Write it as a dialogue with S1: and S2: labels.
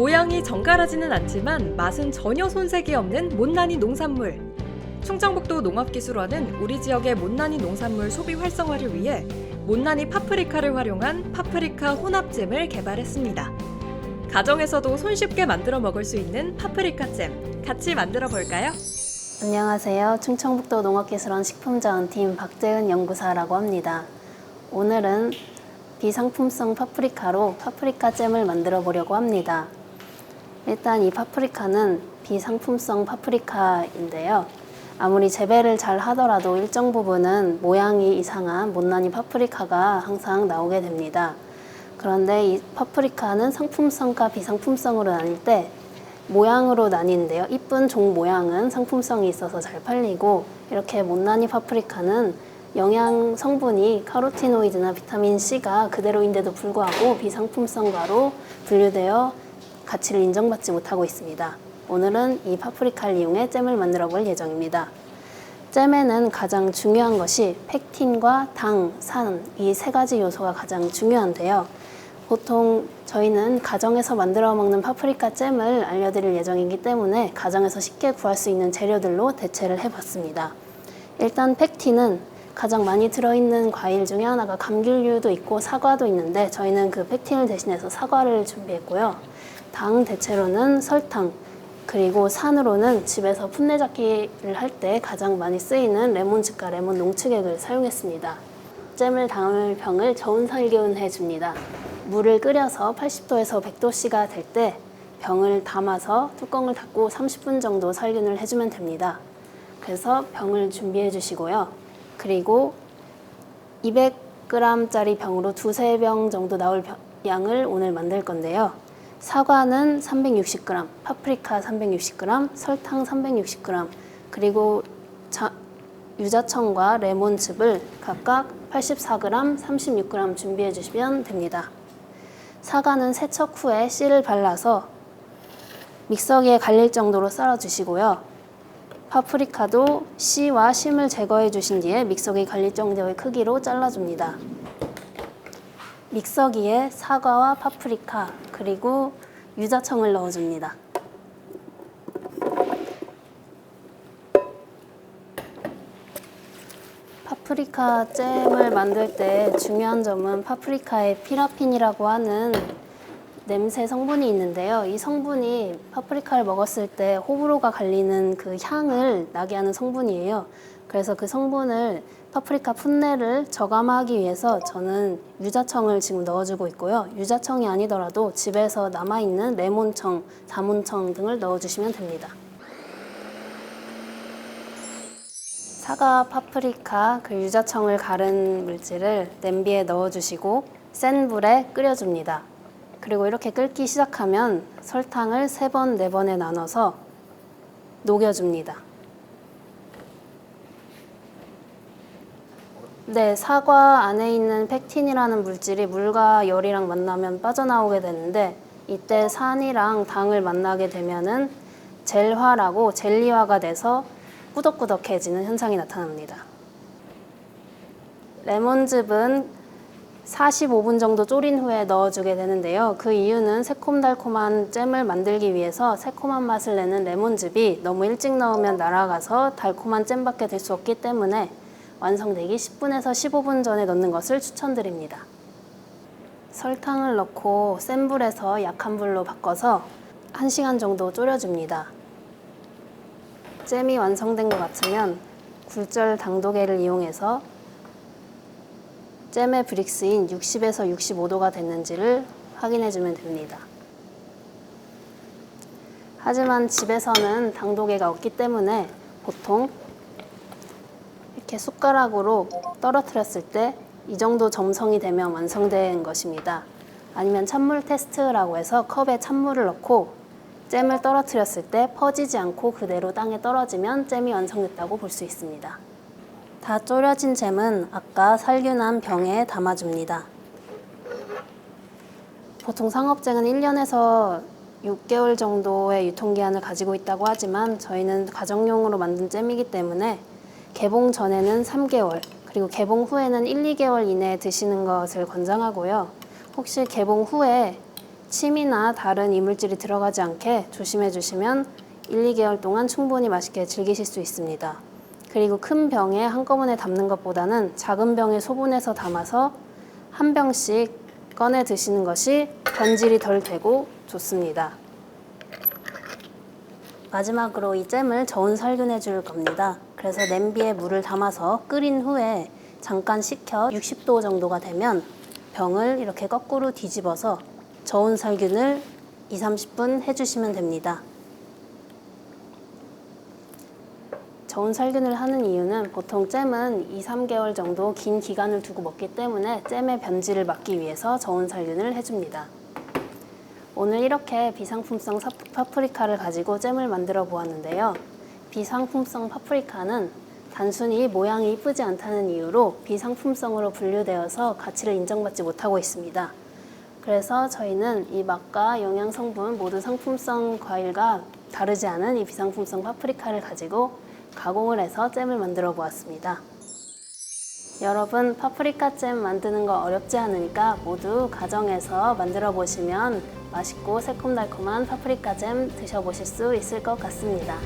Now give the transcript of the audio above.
S1: 모양이 정갈하지는 않지만 맛은 전혀 손색이 없는 못난이 농산물. 충청북도 농업기술원은 우리 지역의 못난이 농산물 소비 활성화를 위해 못난이 파프리카를 활용한 파프리카 혼합잼을 개발했습니다. 가정에서도 손쉽게 만들어 먹을 수 있는 파프리카잼 같이 만들어 볼까요?
S2: 안녕하세요. 충청북도 농업기술원 식품자원팀 박재은 연구사라고 합니다. 오늘은 비상품성 파프리카로 파프리카 잼을 만들어 보려고 합니다. 일단 이 파프리카는 비상품성 파프리카인데요. 아무리 재배를 잘 하더라도 일정 부분은 모양이 이상한 못난이 파프리카가 항상 나오게 됩니다. 그런데 이 파프리카는 상품성과 비상품성으로 나뉠 때 모양으로 나뉘는데요. 이쁜 종 모양은 상품성이 있어서 잘 팔리고 이렇게 못난이 파프리카는 영양 성분이 카로티노이드나 비타민 C가 그대로인데도 불구하고 비상품성과로 분류되어 가치를 인정받지 못하고 있습니다. 오늘은 이 파프리카를 이용해 잼을 만들어 볼 예정입니다. 잼에는 가장 중요한 것이 펙틴과 당, 산 이 세 가지 요소가 가장 중요한데요. 보통 저희는 가정에서 만들어 먹는 파프리카 잼을 알려드릴 예정이기 때문에 가정에서 쉽게 구할 수 있는 재료들로 대체를 해봤습니다. 일단 펙틴은 가장 많이 들어있는 과일 중에 하나가 감귤류도 있고 사과도 있는데 저희는 그 펙틴을 대신해서 사과를 준비했고요. 당 대체로는 설탕, 그리고 산으로는 집에서 풋내잡기를 할 때 가장 많이 쓰이는 레몬즙과 레몬 농축액을 사용했습니다. 잼을 담을 병을 저온 살균해 줍니다. 물을 끓여서 80도에서 100도씨가 될 때 병을 담아서 뚜껑을 닫고 30분 정도 살균을 해주면 됩니다. 그래서 병을 준비해 주시고요. 그리고 200g짜리 병으로 두세 병 정도 나올 병- 양을 오늘 만들 건데요. 사과는 360g, 파프리카 360g, 설탕 360g, 그리고 자- 유자청과 레몬즙을 각각 84g, 36g 준비해 주시면 됩니다. 사과는 세척 후에 씨를 발라서 믹서기에 갈릴 정도로 썰어 주시고요. 파프리카도 씨와 심을 제거해 주신 뒤에 믹서기 갈릴 정도의 크기로 잘라 줍니다. 믹서기에 사과와 파프리카 그리고 유자청을 넣어줍니다. 파프리카 잼을 만들 때 중요한 점은 파프리카에 피라핀이라고 하는 냄새 성분이 있는데요. 이 성분이 파프리카를 먹었을 때 호불호가 갈리는 그 향을 나게 하는 성분이에요. 그래서 그 성분을 파프리카 풋내를 저감하기 위해서 저는 유자청을 지금 넣어주고 있고요. 유자청이 아니더라도 집에서 남아있는 레몬청, 자문청 등을 넣어주시면 됩니다. 사과, 파프리카, 그 유자청을 가른 물질을 냄비에 넣어주시고 센 불에 끓여줍니다. 그리고 이렇게 끓기 시작하면 설탕을 세 번, 네 번에 나눠서 녹여줍니다. 네, 사과 안에 있는 펙틴이라는 물질이 물과 열이랑 만나면 빠져나오게 되는데 이때 산이랑 당을 만나게 되면은 젤화라고 젤리화가 돼서 꾸덕꾸덕해지는 현상이 나타납니다. 레몬즙은 45분 정도 졸인 후에 넣어주게 되는데요. 그 이유는 새콤달콤한 잼을 만들기 위해서 새콤한 맛을 내는 레몬즙이 너무 일찍 넣으면 날아가서 달콤한 잼밖에 될 수 없기 때문에 완성되기 10분에서 15분 전에 넣는 것을 추천드립니다. 설탕을 넣고 센 불에서 약한 불로 바꿔서 1시간 정도 졸여줍니다. 잼이 완성된 것 같으면 굴절 당도계를 이용해서 잼의 브릭스인 60에서 65도가 됐는지를 확인해 주면 됩니다. 하지만 집에서는 당도계가 없기 때문에 보통 이렇게 숟가락으로 떨어뜨렸을 때 이 정도 점성이 되면 완성된 것입니다. 아니면 찬물 테스트라고 해서 컵에 찬물을 넣고 잼을 떨어뜨렸을 때 퍼지지 않고 그대로 땅에 떨어지면 잼이 완성됐다고 볼 수 있습니다. 다 졸여진 잼은 아까 살균한 병에 담아줍니다. 보통 상업잼은 1년에서 6개월 정도의 유통기한을 가지고 있다고 하지만 저희는 가정용으로 만든 잼이기 때문에 개봉 전에는 3개월, 그리고 개봉 후에는 1, 2개월 이내에 드시는 것을 권장하고요. 혹시 개봉 후에 침이나 다른 이물질이 들어가지 않게 조심해 주시면 1, 2개월 동안 충분히 맛있게 즐기실 수 있습니다. 그리고 큰 병에 한꺼번에 담는 것보다는 작은 병에 소분해서 담아서 한 병씩 꺼내 드시는 것이 변질이 덜 되고 좋습니다. 마지막으로 이 잼을 저온 살균해 줄 겁니다. 그래서 냄비에 물을 담아서 끓인 후에 잠깐 식혀 60도 정도가 되면 병을 이렇게 거꾸로 뒤집어서 저온 살균을 2, 30분 해주시면 됩니다. 저온 살균을 하는 이유는 보통 잼은 2, 3개월 정도 긴 기간을 두고 먹기 때문에 잼의 변질을 막기 위해서 저온 살균을 해줍니다. 오늘 이렇게 비상품성 사- 파프리카를 가지고 잼을 만들어 보았는데요. 비상품성 파프리카는 단순히 모양이 이쁘지 않다는 이유로 비상품성으로 분류되어서 가치를 인정받지 못하고 있습니다. 그래서 저희는 이 맛과 영양 성분 모두 상품성 과일과 다르지 않은 이 비상품성 파프리카를 가지고 가공을 해서 잼을 만들어 보았습니다. 여러분 파프리카 잼 만드는 거 어렵지 않으니까 모두 가정에서 만들어 보시면 맛있고 새콤달콤한 파프리카 잼 드셔보실 수 있을 것 같습니다.